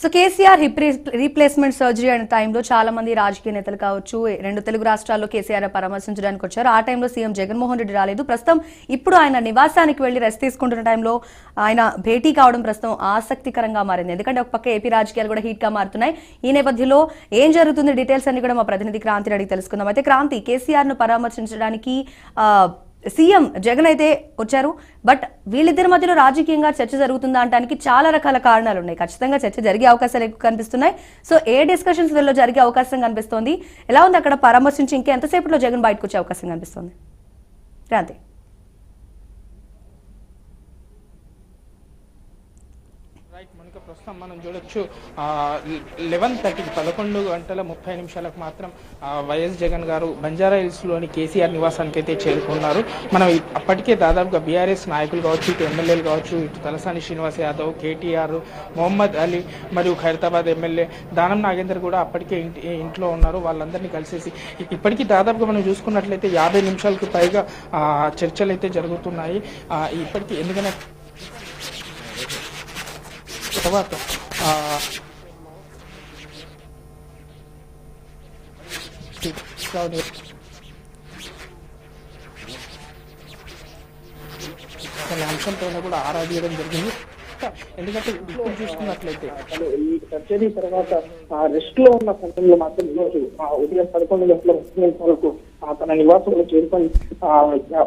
So KCR hip replacement surgery అనే టైంలో చాలా మంది రాజకీయ నేతలు కావచ్చు రెండు తెలుగు రాష్ట్రాల్లో కేసీఆర్ పరామర్శించడానికి వచ్చారు. ఆ టైంలో సీఎం జగన్మోహన్ రెడ్డి రాలేదు. ప్రస్తుతం ఇప్పుడు ఆయన నివాసానికి వెళ్ళి రెస్ట్ తీసుకుంటున్న టైంలో ఆయన భేటీ కావడం ప్రస్తుతం ఆసక్తికరంగా మారింది. ఎందుకంటే ఒక పక్క ఏపీ రాజకీయాలు కూడా హీట్గా మారుతున్నాయి. ఈ నేపథ్యంలో ఏం జరుగుతుంది? డీటెయిల్స్ అన్ని కూడా మా ప్రతినిధి క్రాంతి అడిగి తెలుసుకుందాం. అయితే క్రాంతి కేసీఆర్ను పరామర్శించడానికి ఆ, సీఎం జగన్ అయితే వచ్చారు బట్ వీళ్ళిద్దరి మధ్యలో రాజకీయంగా చర్చ జరుగుతుందా అంటానికి చాలా రకాల కారణాలు ఉన్నాయి. ఖచ్చితంగా చర్చ జరిగే అవకాశాలు ఎక్కువ కనిపిస్తున్నాయి. సో ఏ డిస్కషన్స్ వీళ్ళు జరిగే అవకాశం కనిపిస్తోంది? ఎలా ఉంది అక్కడ పరామర్శించి ఇంకా ఎంతసేపట్లో జగన్ బయటకు వచ్చే అవకాశం కనిపిస్తోంది? క్రాంతి. రైట్ మనకి ప్రస్తుతం మనం చూడొచ్చు లెవెన్ థర్టీ పదకొండు గంటల ముప్పై నిమిషాలకు మాత్రం వైఎస్ జగన్ గారు బంజారా హిల్స్లోని కేసీఆర్ నివాసానికి అయితే చేరుకున్నారు. మనం అప్పటికే దాదాపుగా బీఆర్ఎస్ నాయకులు కావచ్చు ఇటు ఎమ్మెల్యేలు కావచ్చు ఇటు తలసాని శ్రీనివాస్ యాదవ్ కేటీఆర్ మొహమ్మద్ అలీ మరియు ఖైరతాబాద్ ఎమ్మెల్యే దానం నాగేందర్ కూడా అప్పటికే ఇంటి ఇంట్లో ఉన్నారు. వాళ్ళందరినీ కలిసేసి ఇప్పటికీ దాదాపుగా మనం చూసుకున్నట్లయితే యాభై నిమిషాలకు పైగా చర్చలు అయితే జరుగుతున్నాయి. ఇప్పటికీ ఎందుకంటే తర్వాత ఆ, తీసుకురావడం అనే అంశంపైన కూడా ఆరాధించడం జరిగింది. ఎందుకంటే ఇప్పుడు చూసుకున్నట్లయితే ఈ సర్జరీ తర్వాత ఆ రెస్ట్లో ఉన్న సమయంలో మాత్రం ఈరోజు ఆ ఉదయం పదకొండు గంటల ముప్పై వరకు ఆ తన నివాసంలో చేరుకొని ఆ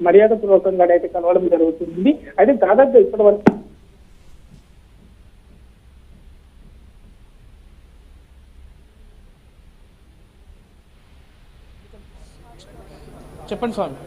మర్యాద పూర్వకంగా అయితే కలవడం జరుగుతుంది. అయితే దాదాపు ఇప్పటి వరకు చెప్పండి స్వామి.